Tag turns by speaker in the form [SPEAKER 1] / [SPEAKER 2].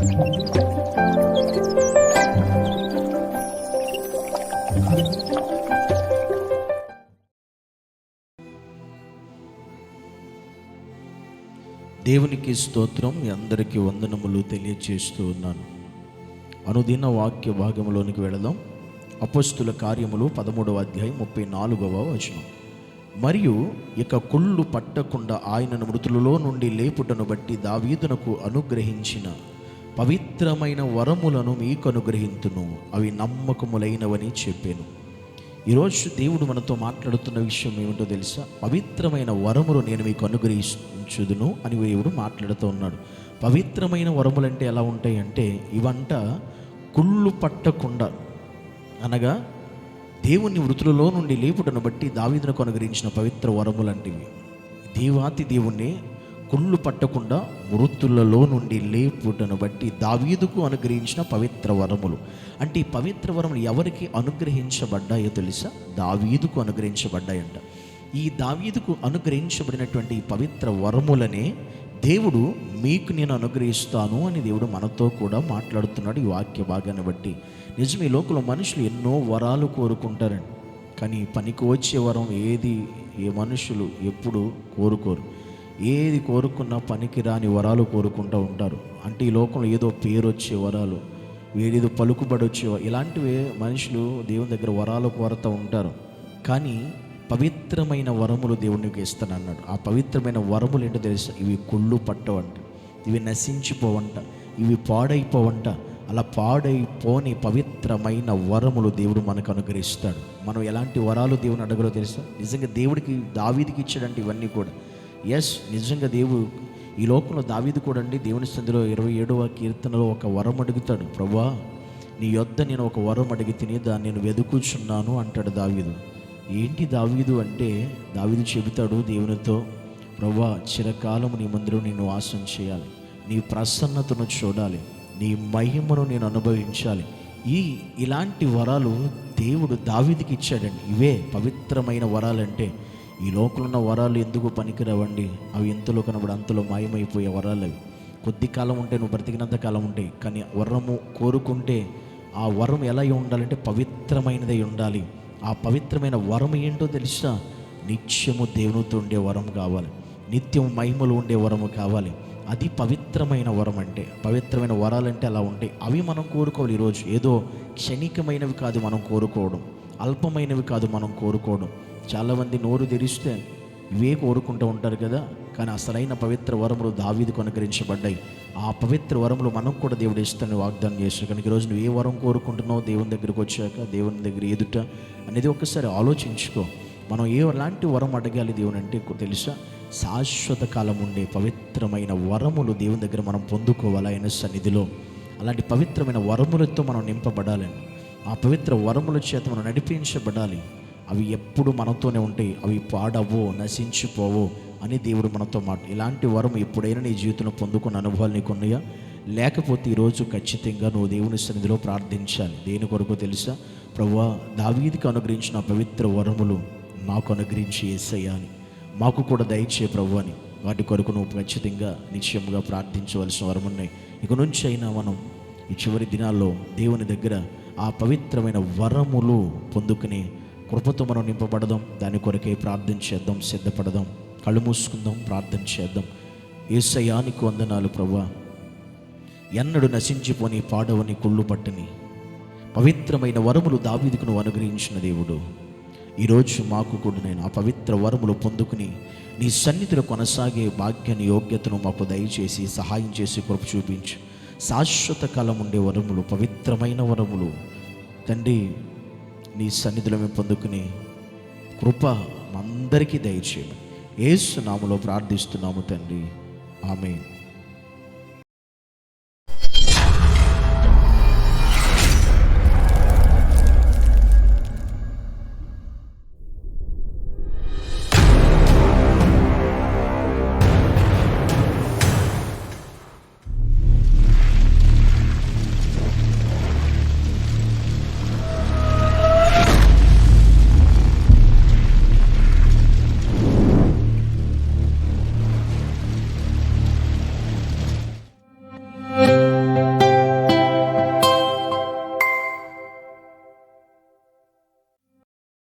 [SPEAKER 1] దేవునికి స్తోత్రం మీ అందరికీ వందనములు తెలియచేస్తూ ఉన్నాను. అనుదిన వాక్య భాగంలోనికి వెళదాం. అపస్తుల కార్యములు పదమూడవ అధ్యాయం ముప్పై నాలుగవ వచనం. మరియు ఇక కుళ్ళు పట్టకుండా ఆయనను మృతులలో నుండి లేపుటను బట్టి దావీదునకు అనుగ్రహించిన పవిత్రమైన వరములను మీకు అనుగ్రహింతును అవి నమ్మకములైనవని చెప్పాను. ఈరోజు దేవుడు మనతో మాట్లాడుతున్న విషయం ఏమిటో తెలుసా? పవిత్రమైన వరములు నేను మీకు అనుగ్రహించుదును అని దేవుడు మాట్లాడుతూ ఉన్నాడు. పవిత్రమైన వరములు అంటే ఎలా ఉంటాయి అంటే ఇవంట కుళ్ళు పట్టకుండా అనగా దేవుని వృతులలో నుండి లేపుటను బట్టి దావీదునకు అనుగ్రహించిన పవిత్ర వరములంటివి. దేవాతి దేవుణ్ణి కుళ్ళు పట్టకుండా మృతులలో నుండి లేపుటను బట్టి దావీదుకు అనుగ్రహించిన పవిత్ర వరములు. అంటే ఈ పవిత్ర వరములు ఎవరికి అనుగ్రహించబడ్డాయో తెలుసా? దావీదుకు అనుగ్రహించబడ్డాయంట. ఈ దావీదుకు అనుగ్రహించబడినటువంటి ఈ పవిత్ర వరములనే దేవుడు మీకు నేను అనుగ్రహిస్తాను అని దేవుడు మనతో కూడా మాట్లాడుతున్నాడు ఈ వాక్య భాగాన్ని బట్టి. నిజం ఈ లోకంలో మనుషులు ఎన్నో వరాలు కోరుకుంటారండి. కానీ పనికి వచ్చే వరం ఏది? ఏ మనుషులు ఎప్పుడు కోరుకోరు. ఏది కోరుకున్నా పనికి రాని వరాలు కోరుకుంటూ ఉంటారు. అంటే ఈ లోకంలో ఏదో పేరు వచ్చే వరాలు వేరేదో పలుకుబడి వచ్చే ఇలాంటివి మనుషులు దేవుని దగ్గర వరాలు కోరుతూ ఉంటారు. కానీ పవిత్రమైన వరములు దేవునికి ఇస్తాను అన్నాడు ఆ పవిత్రమైన వరములు ఏంటో తెలుసా? ఇవి కుళ్ళు పట్టవంట ఇవి నశించిపోవంట ఇవి పాడైపోవంట. అలా పాడైపోని పవిత్రమైన వరములు దేవుడు మనకు అనుగ్రహిస్తాడు. మనం ఎలాంటి వరాలు దేవుని అడగలో తెలుసా? నిజంగా దేవుడికి దావీదికి ఇచ్చాడంటే ఇవన్నీ కూడా. ఎస్ నిజంగా దేవుడు ఈ లోకంలో దావీదు కూడా అండి. దేవుని సంధిలో ఇరవై ఏడవ కీర్తనలో ఒక వరం అడుగుతాడు. ప్రభా నీ యొద్ద నేను ఒక వరం అడిగి తిని దాన్ని నేను వెతుకుచున్నాను అంటాడు దావీదు. ఏంటి దావీదు అంటే? దావీదు చెబుతాడు దేవునితో ప్రభా చిరకాలము నీ మందిరం నేను వాసం చేయాలి. నీ ప్రసన్నతను చూడాలి. నీ మహిమను నేను అనుభవించాలి. ఈ ఇలాంటి వరాలు దేవుడు దావీదికి ఇచ్చాడండి. ఇవే పవిత్రమైన వరాలంటే ఈ లోపలున్న ఉన్న వరాలు ఎందుకు పనికిరావండి? అవి ఎంతలో కనబడి అంతలో మాయమైపోయే వరాలు అవి కొద్ది కాలం ఉంటే నువ్వు బ్రతికినంత కాలం ఉంటాయి కానీ వరము కోరుకుంటే ఆ వరం ఎలా అయి ఉండాలంటే పవిత్రమైనదై ఉండాలి. ఆ పవిత్రమైన వరం ఏంటో తెలుసా? నిత్యము దేవునితో ఉండే వరం కావాలి. నిత్యం మహిమలు ఉండే వరము కావాలి. అది పవిత్రమైన వరం అంటే పవిత్రమైన వరాలంటే అలా ఉంటాయి అవి మనం కోరుకోవాలి ఈరోజు. ఏదో క్షణికమైనవి కాదు మనం కోరుకోవడం. అల్పమైనవి కాదు మనం కోరుకోవడం. చాలామంది నోరు తెరిస్తే ఇవే కోరుకుంటూ ఉంటారు కదా. కానీ అసలైన పవిత్ర వరములు దావీదుకు అనుగ్రహించబడ్డాయి. ఆ పవిత్ర వరములు మనం కూడా దేవుడు ఇస్తాను వాగ్దానం చేస్తాడు కనుక ఈరోజు నువ్వు ఏ వరం కోరుకుంటున్నావు దేవుని దగ్గరికి వచ్చాక దేవుని దగ్గర ఎదుట అనేది ఒక్కసారి ఆలోచించుకో. మనం ఏ ఎలాంటి వరం అడగాలి దేవుని అంటే తెలుసా? శాశ్వత కాలం ఉండే పవిత్రమైన వరములు దేవుని దగ్గర మనం పొందుకోవాలి ఆయన సన్నిధిలో. అలాంటి పవిత్రమైన వరములతో మనం నింపబడాలని ఆ పవిత్ర వరముల చేత మనం నడిపించబడాలి. అవి ఎప్పుడు మనతోనే ఉంటాయి. అవి పాడవో నశించిపోవు అని దేవుడు మనతో మాట. ఇలాంటి వరం ఎప్పుడైనా నీ జీవితంలో పొందుకున్న అనుభవాలు నీకు ఉన్నాయా? లేకపోతే ఈరోజు ఖచ్చితంగా నువ్వు దేవుని సన్నిధిలో ప్రార్థించాలి. దేని కొరకు తెలుసా? ప్రవ్వా దావీదికి అనుగ్రహించిన పవిత్ర వరములు మాకు అనుగ్రహించి ఏసయ్యా అని మాకు కూడా దయచే ప్రభు అని వాటి కొరకు నువ్వు ఖచ్చితంగా నిశ్చయముగా ప్రార్థించవలసిన వరం ఉన్నాయి ఇక నుంచి అయినా మనం ఈ చివరి దినాల్లో దేవుని దగ్గర ఆ పవిత్రమైన వరములు పొందుకునే కృపతో మనం నింపబడదాం. దాని కొరకే ప్రార్థన చేద్దాం సిద్ధపడదాం. కళ్ళు మూసుకుందాం ప్రార్థన చేద్దాం. ఏసయానికి వందనాలు ప్రభా ఎన్నడు నశించిపోని పాడవని కుళ్ళు పట్టని పవిత్రమైన వరములు దావీదుకు నువ్వు అనుగ్రహించిన దేవుడు. ఈరోజు మాకు కూడా నేను ఆ పవిత్ర వరములు పొందుకుని నీ సన్నిధిలో కొనసాగే భాగ్యాన్ని యోగ్యతను మాకు దయచేసి సహాయం చేసి కృప చూపించు. శాశ్వత కాలం ఉండే వరములు పవిత్రమైన వరములు. తండ్రి నీ సన్నిధిలో మేము పొందుకుని కృప అందరికీ దయచేయము ఏసు నామలో ప్రార్థిస్తున్నాము తండ్రి. ఆమె